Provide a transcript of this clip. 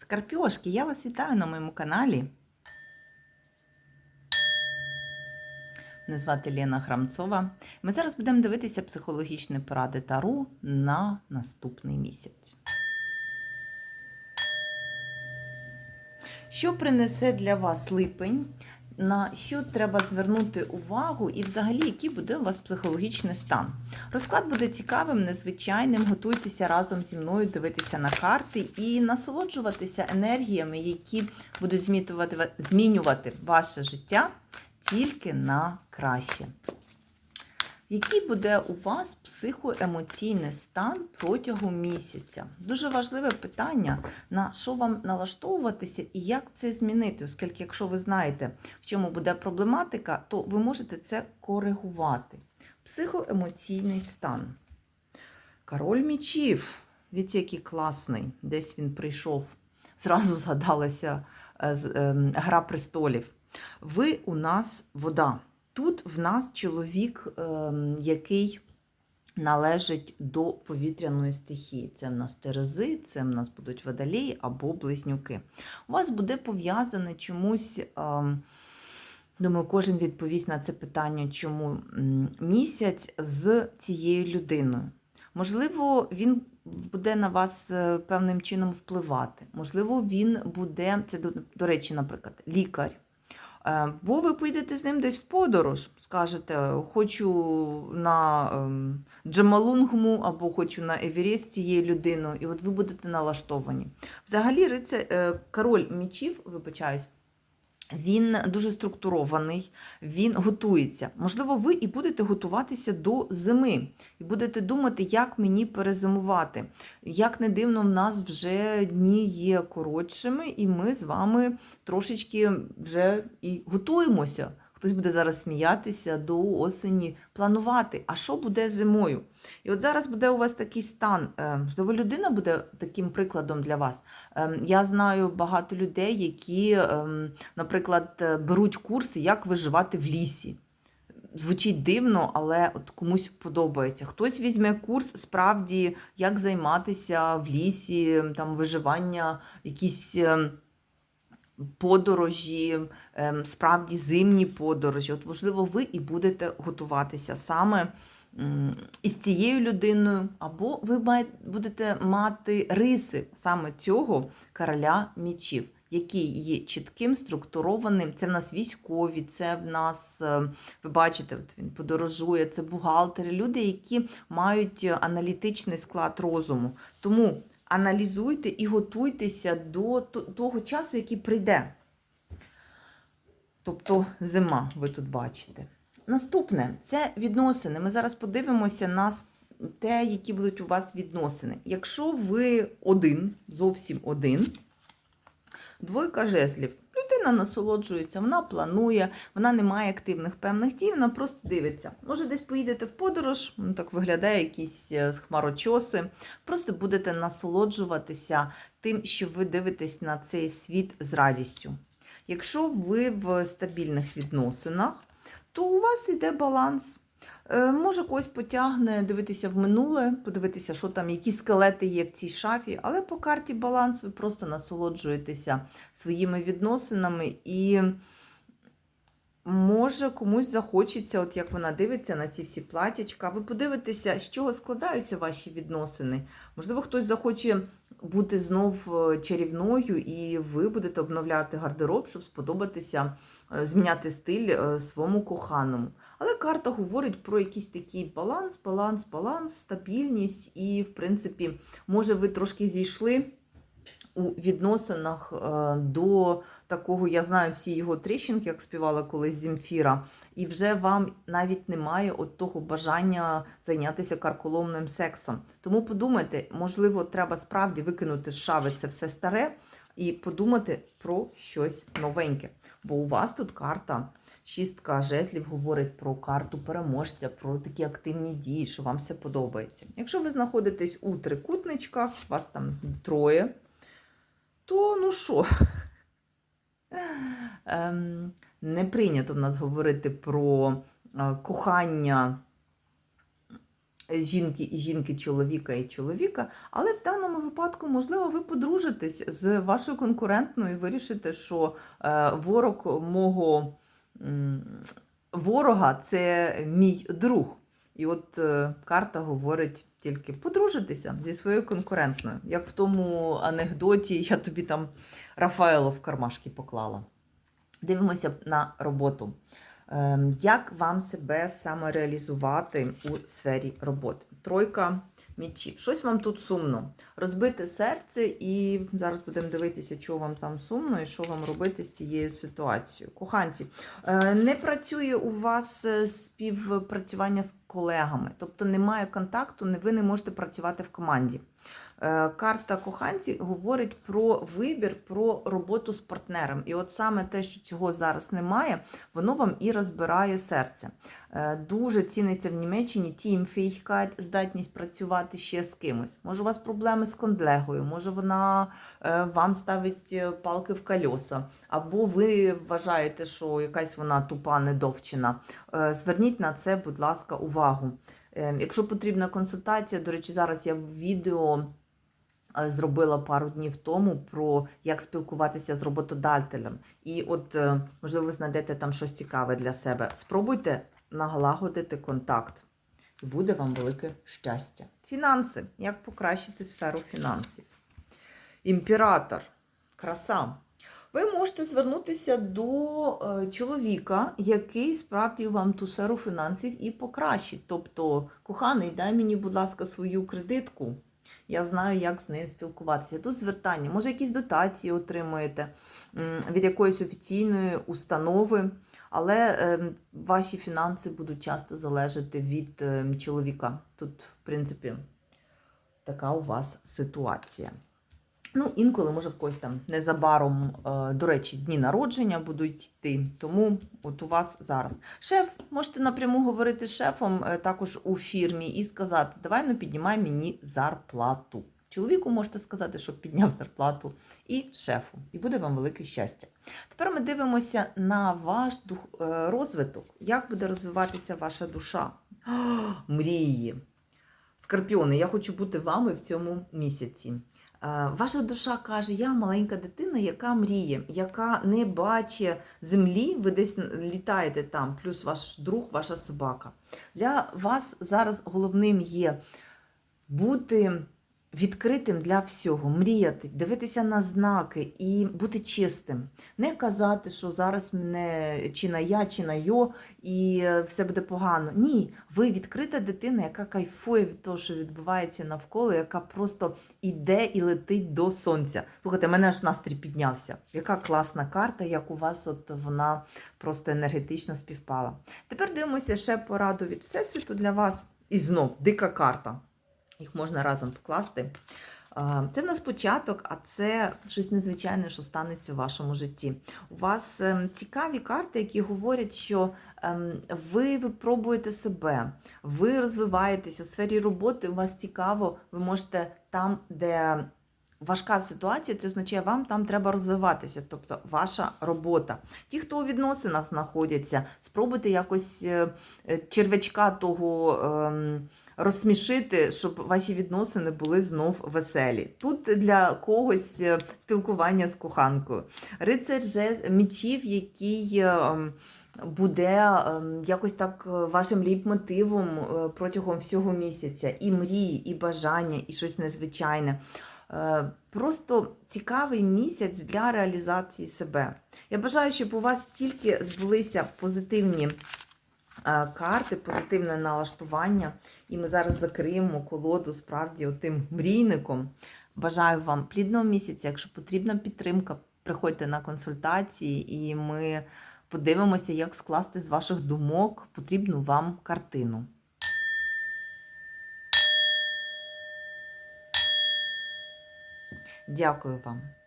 Скорпіошки, я вас вітаю на моєму каналі. Мене звати Лена Храмцова. Ми зараз будемо дивитися психологічні поради Тару на наступний місяць. Що принесе для вас липень? На що треба звернути увагу, і взагалі, який буде у вас психологічний стан? Розклад буде цікавим, незвичайним. Готуйтеся разом зі мною дивитися на карти і насолоджуватися енергіями, які будуть змінювати, ваше життя тільки на краще. Який буде у вас психоемоційний стан протягом місяця? Дуже важливе питання, на що вам налаштовуватися і як це змінити, оскільки, якщо ви знаєте, в чому буде проблематика, то ви можете це коригувати. Психоемоційний стан. Король мічів. Дивіться, який класний. Десь він прийшов. Зразу згадалася е, ем, Гра престолів. Ви у нас вода. Тут в нас чоловік, ем, який належить до повітряної стихії. Це в нас терези, це в нас будуть водолії або близнюки. У вас буде пов'язане чомусь. ем, Думаю, кожен відповість на це питання, чому місяць з цією людиною. Можливо, він буде на вас е, певним чином впливати. Можливо, він буде, це до, речі, наприклад, лікар. Е, Бо ви поїдете з ним десь в подорож, скажете, хочу на ем, Джамалунгму або хочу на Еверест з цією людиною, і от ви будете налаштовані. Взагалі, рицар, е, король мічів, вибачаюсь, він дуже структурований, він готується. Можливо, ви і будете готуватися до зими, і будете думати, як мені перезимувати. Як не дивно, в нас вже дні є коротшими, і ми з вами трошечки вже і готуємося. Хтось буде зараз сміятися до осені, планувати, а що буде зимою. І от зараз буде у вас такий стан. е, Можливо, людина буде таким прикладом для вас. Ем, Я знаю багато людей, які, ем, наприклад, е, беруть курси, як виживати в лісі. Звучить дивно, але от комусь подобається. Хтось візьме курс справді, як займатися в лісі, там виживання, якісь ем, подорожі, ем, справді зимні подорожі. От, можливо, ви і будете готуватися саме із цією людиною, або ви будете мати риси саме цього короля мічів. Який є чітким, структурованим, це в нас військові, це в нас, е, ви бачите, от він подорожує, це бухгалтери, люди, які мають аналітичний склад розуму. Тому аналізуйте і готуйтеся до того часу, який прийде. Тобто зима, ви тут бачите. Наступне це відносини. Ми зараз подивимося на те, які будуть у вас відносини. Якщо ви один, зовсім один, двойка жезлів. Людина насолоджується, вона планує, вона не має активних певних дій, вона просто дивиться. Може, десь поїдете в подорож, ну, так виглядає якісь е, хмарочоси. Просто будете насолоджуватися тим, що ви дивитесь на цей світ з радістю. Якщо ви в стабільних відносинах, то у вас йде баланс. Е, Може, когось потягне дивитися в минуле, подивитися, що там, які скелети є в цій шафі, але по карті баланс ви просто насолоджуєтеся своїми відносинами і може комусь захочеться, от як вона дивиться на ці всі платячка, ви подивитеся, з чого складаються ваші відносини. Можливо, хтось захоче бути знов е, чарівною, і ви будете обновляти гардероб, щоб сподобатися, е, зміняти стиль е, своєму коханому. Але карта говорить про якийсь такий баланс, баланс, баланс, стабільність, і, в принципі, може, ви трошки зійшли у відносинах е, до такого, я знаю всі його тріщинки, як співала колись Земфіра, і вже вам навіть немає от того бажання зайнятися карколомним сексом. Тому подумайте, можливо, треба справді викинути з шави це все старе і подумати про щось новеньке. Бо у вас тут карта. Шістка жезлів говорить про карту переможця, про такі активні дії, що вам все подобається. Якщо ви знаходитесь у трикутничках, вас там троє, то ну що? Ем, не прийнято в нас говорити про е, кохання жінки і жінки, чоловіка і чоловіка. Але в даному випадку, можливо, ви подружитесь з вашою конкурентною і вирішите, що е, ворог мого ворога це мій друг. І от е, карта говорить тільки подружитися зі своєю конкурентною. Як в тому анекдоті, я тобі там Рафаело в кармашки поклала. Дивимося на роботу. Ем, Як вам себе самореалізувати у сфері роботи? Тройка мічів. Щось вам тут сумно. Розбите серце, і зараз будемо дивитися, що вам там сумно і що вам робити з цією ситуацією. Коханці, е, не працює у вас е, співпрацювання з колегами, тобто немає контакту, ви не можете працювати в команді. Е, Карта коханці говорить про вибір, про роботу з партнером. І от саме те, що цього зараз немає, воно вам і розбирає серце. Е, Дуже ціниться в Німеччині тімфейхкать, здатність працювати ще з кимось. Може, у вас проблеми з кондлегою, може вона е, вам ставить палки в кольоса, або ви вважаєте, що якась вона тупа, недовчена. Е, Зверніть на це, будь ласка, увагу. Е, Якщо потрібна консультація, до речі, зараз я відео е, зробила пару днів тому про як спілкуватися з роботодателем. І от, можливо, ви знайдете там щось цікаве для себе. Спробуйте налагодити контакт, і буде вам велике щастя. Фінанси. Як покращити сферу фінансів? Імператор. Краса. Ви можете звернутися до е, чоловіка, який справді вам ту сферу фінансів і покращить. Тобто, коханий, дай мені, будь ласка, свою кредитку. Я знаю, як з нею спілкуватися. Тут звертання, може, якісь дотації отримуєте від якоїсь офіційної установи, але е, ваші фінанси будуть часто залежати від е, чоловіка. Тут, в принципі, така у вас ситуація. Ну, інколи, може, в когось там незабаром, е, до речі, дні народження будуть йти. Тому от у вас зараз. Шеф, можете напряму говорити з шефом е, також у фірмі і сказати, давай ну піднімай мені зарплату. Чоловіку можете сказати, щоб підняв зарплату і шефу. І буде вам велике щастя. Тепер ми дивимося на ваш дух, е, розвиток. Як буде розвиватися ваша душа? О, мрії. Скорпіони, я хочу бути вами в цьому місяці. Е, Ваша душа каже, я маленька дитина, яка мріє, яка не бачить землі, ви десь літаєте там, плюс ваш друг, ваша собака. Для вас зараз головним є бути відкритим для всього, мріяти, дивитися на знаки і бути чистим. Не казати, що зараз мене чи на я, чи на йо, і е, все буде погано. Ні, ви відкрита дитина, яка кайфує від того, що відбувається навколо, яка просто іде і летить до сонця. Слухайте, мене аж настрій піднявся. Яка класна карта, як у вас от вона просто енергетично співпала. Тепер дивимося ще пораду від Всесвіту для вас. І знов дика карта. Їх можна разом покласти. Це в нас початок, а це щось незвичайне, що станеться у вашому житті. У вас ем, цікаві карти, які говорять, що ем, ви випробуєте себе, ви розвиваєтеся в сфері роботи, у вас цікаво, ви можете там, де важка ситуація, це означає, вам там треба розвиватися, тобто ваша робота. Ті, хто у відносинах знаходяться, спробуйте якось е, е, червячка того. Розсмішити, щоб ваші відносини були знов веселі. Тут для когось е, спілкування з коханкою. Рицар жез- мечів, який е, буде е, якось так вашим ліп-мотивом протягом всього місяця. І мрії, і бажання, і щось незвичайне. Просто цікавий місяць для реалізації себе. Я бажаю, щоб у вас тільки збулися позитивні карти, позитивне налаштування. І ми зараз закриємо колоду справді отим мрійником. Бажаю вам плідного місяця. Якщо потрібна підтримка, приходьте на консультації, і ми подивимося, як скласти з ваших думок потрібну вам картину. Дякую вам.